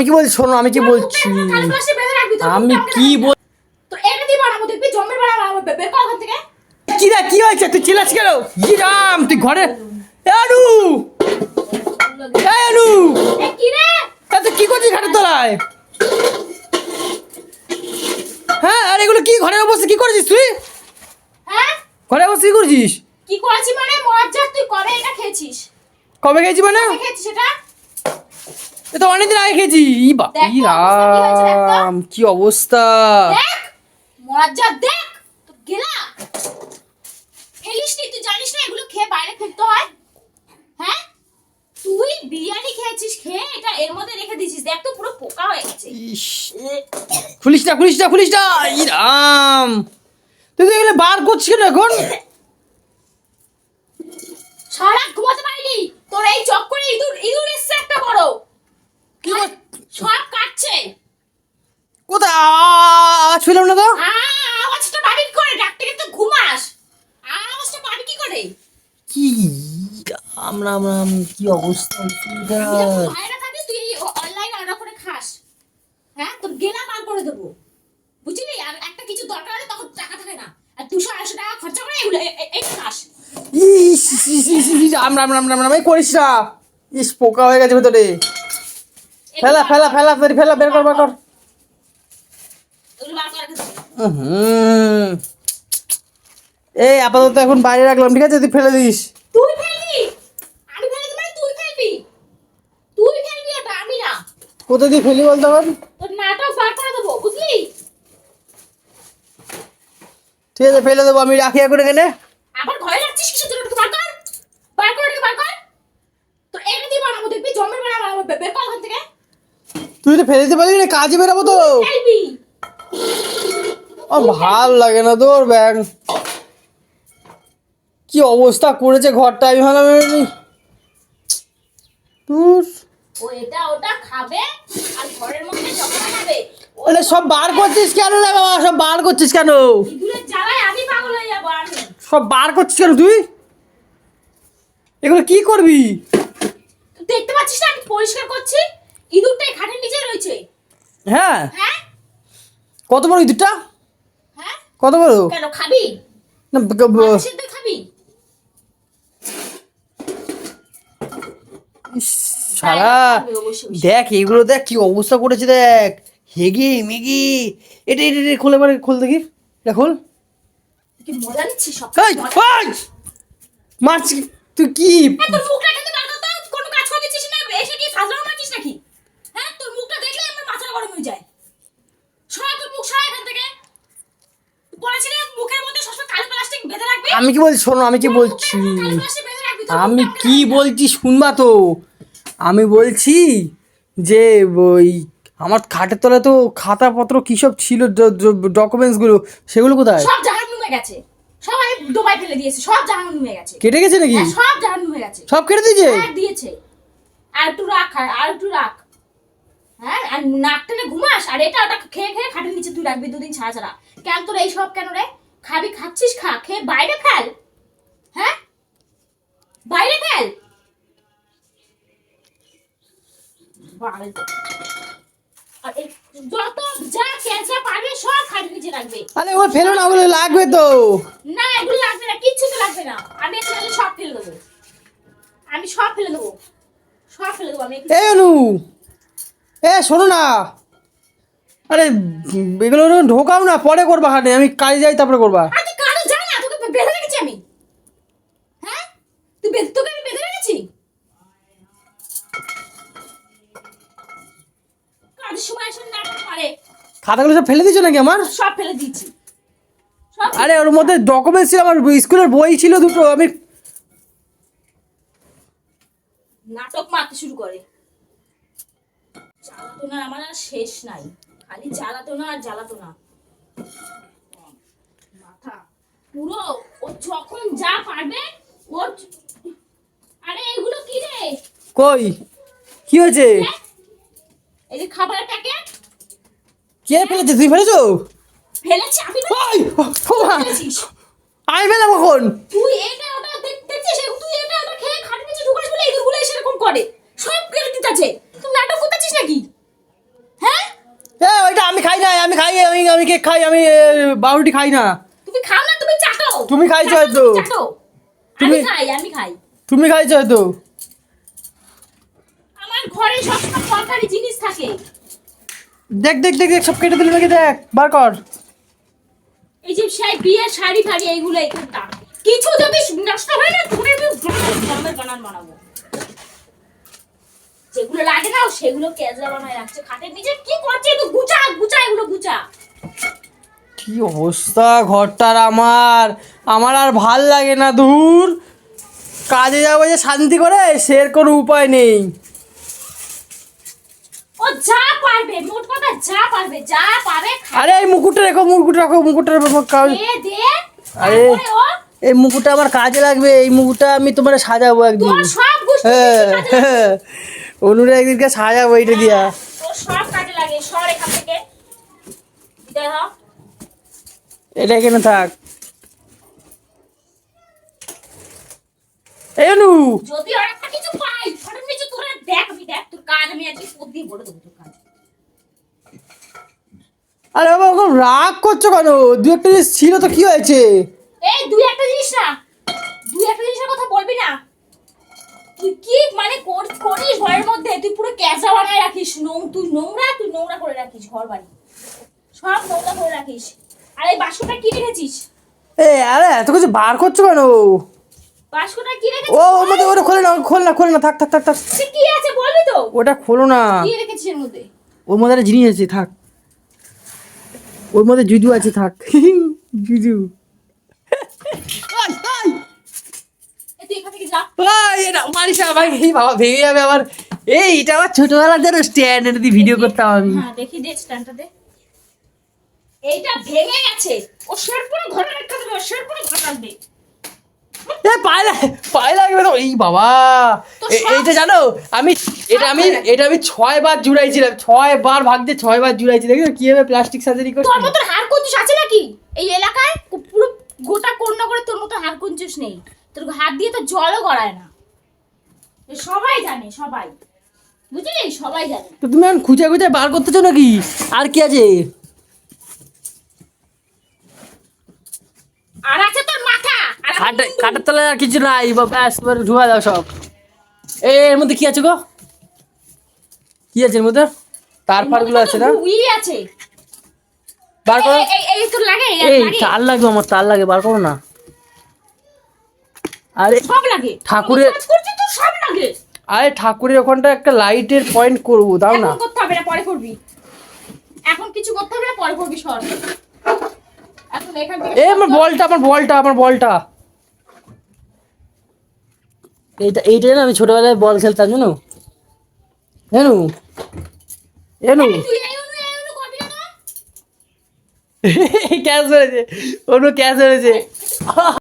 আমি কি বলছি? শোনো আমি কি বলছি? আমি কি বল কি রে কি হয়েছে? তুই চিল্লাচ্ছিস কেন? কি রাম তুই ঘরে এ আনু! এ আনু! এ কি রে? তা তুই কি করছিস ঘাটের তলায়? হ্যাঁ আর এগুলো কি ঘরে বসে কি করেছিস তুই? হ্যাঁ? ঘরে বসে কি করছিস? কি করেছি মানে? মজ্জা তুই কবে এটা খেয়েছিস? কবে খেয়েছি মানে? খেয়েছিস এটা এ তো অনেকদিন আগে খেয়েছি। ই বা দেখ ই তো অবস্থা কি হয়েছে দেখ তো। রাম কি অবস্থা? দেখ মজ্জা দেখ তো গেলা ফেলিস নি তুই জানিস না এগুলো খেয়ে বাইরে ফেলতে হয়? হ্যাঁ? তুই বিরিয়ানি খেয়েছিস খেয়ে এটা এর মধ্যে রেখে দিয়েছিস। দেখ তো পুরো পোকা হয়ে গেছে। ইস। খুলিস না খুলিস না খুলিস না। ই রাম। তুই তো এগুলো বার করছিস কেন এখন? সারা ঘুমাতে পারিনি। তোর এই চক্করে ইঁদুর ইঁদুর এসছে একটা বড়। কি সব কাটছে কোথায় আ- আওয়াজ পেলাম না তো আওয়াজটা বাড়ি করে ডাক্তার তো ঘুমাস আওয়াজটা বাড়ি কি করে কি রাম রাম কি অবস্থা বাইরে থাকিস তুই অনলাইন অর্ডার করে খাস হ্যাঁ তোর গেলা মাল করে দেবো বুঝলি আর একটা কিছু দরকার হলে তখন টাকা থাকে না আর দুশো আড়াইশো টাকা খরচা করে এগুলো এই খাস ইস রাম রাম রাম এই করিস না ইস পোকা হয়ে গেছে ভেতরে ফেলা ফেলা ফেলা ফেলা ফেলা বের কর বের কর। হুম এই আপাতত এখন বাইরে রাখলাম ঠিক আছে? তুই ফেলে দিস। তুই ফেলবি? আমি ফেলে দেবো তুই ফেলবি? তুই ফেলবি ওটা আমি না। কোথায় দিয়ে ফেলি বলতে পার তোর নাটক বার করে দেবো বুঝলি? ঠিক আছে ফেলে দেবো আমি রাখি এখন এখানে আবার ঘরে যাচ্ছিস কিসের জন্য একটু বার কর বার করে একটু বার কর তোর এটা দিয়ে বানাবো দেখবি জমের বানাবো বে- বের কর ওখান থেকে তুই তো ফেলে দিতে পারবি না? কাজে বেরাবো তো। ভালো লাগে না তোর ব্যাগ কি অবস্থা করেছে ঘরটা? আমি ও আরে, সব বার করছিস কেন রে বাবা? সব বার করছিস কেন? সব বার করছিস কেন তুই? এগুলো কি করবি? দেখতে পাচ্ছিস না? আমি পরিষ্কার করছি। ইঁদুরটাই খাটের নিচে রয়েছে? হ্যাঁ। হ্যাঁ? কত বড় ইঁদুরটা হ্যাঁ? কত বড়? কেন খাবি? না খাবি? সারা। অবশ্যই, অবশ্যই। দেখ এগুলো দেখ কি অবস্থা করেছে দেখ। হেগি মেগি। এটা এটা এটা খোলে পারে খোল দেখি। এটা খোল। মজা নিচ্ছিস! মারছি তুই কি হ্যাঁ, তোর মুখটা কিন্তু বার কর তো, কোনো কাজ করে দিচ্ছিস না এসে কি ফাজলামো মারছিস নাকি হ্যাঁ তোর মুখটা দেখলে আমার মাথাটা গরম হয়ে যায় সরাই তোর মুখ সরাই এখান থেকে বলেছিলে মুখের মধ্যে সবসময় কালো প্লাস্টিক বেঁধে রাখবি আমি কি বলছি? শোনো আমি কি বলছি? আমি কি বলছি শুনবা তো? আমি বলছি যে ওই আমার খাটের তলায় তো খাতাপত্র কী সব ছিল ডকুমেন্টসগুলো সেগুলো কোথায়? সব জাহান গেছে। সব আমি ডোবাই ফেলে দিয়েছে সব জাহান নুমে গেছে। কেটে গেছে নাকি? হ্যাঁ, সব জাহান নুমে গেছে। সব কেটে দিয়েছে? হ্যাঁ দিয়েছে। আর একটু রাখ আর আর একটু রাখ। হ্যাঁ আর নাক টেনে ঘুমাস আর এটা ওটা খেয়ে খেয়ে খাটের নিচে তুই রাখবি দুদিন ছাড়া ছাড়া। কেন তোর এই সব কেন রে? খাবি খাচ্ছিস খা খেয়ে বাইরে ফেল। হ্যাঁ? বাইরে ফেল। যত যা ক্যাঁচা সব খাটের নিচে রাখবে। আরে ও ফেলো না ওগুলো লাগবে তো। না এগুলো লাগবে না কিচ্ছু তো লাগবে না। আমি এখানে সব ফেলে দেবো। আমি সব ফেলে দেবো। সব ফেলে দেবো আমি। এখানে- অনু এ শোনো না। আরে এগুলো ঢোকাও না পরে করবা হাটে আমি কাজে যাই তারপরে করবা। আর তুই কারও না তোকে বেঁধে রেখেছি আমি। হ্যাঁ? তুই বেঁধে তোকে আমি বেঁধে রেখেছি? কাজের সময় এসে নাটক করে খাতাগুলো সব ফেলে দিয়েছ নাকি আমার? সব ফেলে দিয়েছি। সব আরে ওর মধ্যে ডকুমেন্টস ছিল আমার স্কুলের বই ছিল দুটো আমি নাটক মারতে শুরু করে। জ্বালাতো না আমার আর শেষ নাই। খালি জ্বালাতো না আর জ্বালাতো না। মাথা। পুরো ও যখন যা পারবে ওর আরে এগুলো কি রে? কই? কি হয়েছে? এই যে খাবারের প্যাকেট কে ফেলেছে? তুই ফেলেছো? ফেলেছি? আমি ওই, ও আমি ফেলাম কখন? তুই এটা ওটা দেখ- দেখছিস তুই এটা ওটা খেয়ে নিচে ঢুকাস বলে এগুলো এসে এরকম করে। সব কেটে দিতেছে তুই নাটক করতেছিস নাকি না আমি খাই আমি আমি কেক খাই আমি এ, বাউরুটি খাই না। তুমি খাও না তুমি চাটো। তুমি খাইছো হয়তো। তুমি। আমি তুমি- খাই আমি খাই। তুমি খাইছো হয়তো। আমার ঘরে সবসময় সরকারি জিনিস থাকে। দেখ দেখ দেখ দেখ সব কেটে দিল নাকি দেখ বার কর। এই যে সেই বিয়ের শাড়ি ফাড়ি এইগুলো এখানটা কিছু যদি নষ্ট হয় না আমি গরমের বানান বানাবো। যেগুলো লাগে না সেগুলো কেজলা বানায় রাখছে। খাটের নিচে কি করছে? একটু গুছা গুছা এগুলো গুছা। কি অবস্থা ঘরটার আমার? আমার আর ভালো লাগে না দূর কাজে যাব যে শান্তি করে সের কোনো উপায় নেই। ও যা পারবে মোট কথা যা পারবে যা পাবে আরে এই মুকুটটা রেখো মুকুট রাখো মুকুটটা রেখো কাজ আরে। এই মুকুটটা আমার কাজে লাগবে এই মুকুটটা আমি তোমার সাজাবো একদিন। হ্যাঁ অনুরে একদিনকে সাজাবো এইটা দিয়া। তোর সব কাজে লাগে সর এখান থেকে। এটা এখানে থাক? এই অনু! যদি আর একটা কিছু পাই ঘরের নিচে তোরা দেখ আমি দেখ তোর কাজ আমি আজকে প্রতিদিন বলে দেবো তোর কাজ। আরে বাবা ওরকম রাগ করছ কেন? দু একটা জিনিস ছিল তো কি হয়েছে? এই দুই একটা জিনিস না দুই একটা জিনিসের কথা বলবি না? তুই কি মানে কর- করিস ঘরের মধ্যে? তুই পুরো ক্যাঁচা বানায় রাখিস। নোং তুই নোংরা তুই নোংরা করে রাখিস ঘর বাড়ি সব নোংরা করে রাখিস। আর এই বাস্কটা কি রেখেছিস? এ আরে এত কিছু বার করছ কেন? বাস্কটা কি ও ওর মধ্যে ওটা খোলে না খোল না খোল না থাক থাক থাক থাক। সে কি আছে বলবি তো? ওটা খোলো না। কি রেখেছিস এর মধ্যে? ওর মধ্যে একটা জিনিস আছে থাক। ওর মধ্যে জুজু আছে থাক। জুজু। এটা মারিস না বাবা ভেঙে যাবে আবার। এই এটা আমার ছোটবেলার যেন স্ট্যান্ড এটা দিয়ে ভিডিও করতাম আমি। হ্যাঁ দেখি দে স্ট্যান্ডটা দে। এইটা ভেঙে গেছে। ও শের ঘরে রাখতে হবে ঘরে রাখবে এই বাবা। এইটা জানো আমি এটা আমি এটা আমি ছয় বার জুড়াইছিলাম ছয় বার ভাগ দিয়ে ছয় বার জুড়াইছি দেখো কীভাবে প্লাস্টিক সার্জারি করছি? তোর মতন হার কঞ্চুস আছে নাকি? এই এলাকায় পুরো গোটা কন্যা করে তোর মতো হার কঞ্চুস নেই। তোর হাত দিয়ে তো জলও গড়ায় না। সবাই জানে সবাই। বুঝলি? সবাই জানে। তো তুমি এখন খুঁজে খুঁজে বার করতেছো নাকি? আর কি আছে? আর আছে তোর মাথা। খাটের তলায় আর কিছু নাই বা ব্যাস ঢুয়া দাও সব। এই এর মধ্যে কি আছে গো? কি আছে এর মধ্যে? তার ফারগুলো আছে না? উই আছে। বার করো। এই- তোর লাগে? এই? তার লাগবে আমার তার লাগে বার করো না। আরে সব লাগে। ঠাকুরের- কাজ তো সব লাগে। আরে ঠাকুরের ওখানটা একটা লাইটের পয়েন্ট করব দাও না। এখন করতে হবে না পরে করবি। এখন কিছু করতে হবে না পরে করবি সর। এখন এখান থেকে আমার বলটা আমার বলটা আমার বলটা। এইটা এইটা না আমি ছোটবেলায় বল খেলতাম জানো? জানো? জানো? অনু অনু? ক্যাচ হয়েছে অন্য ক্যাচ হয়েছে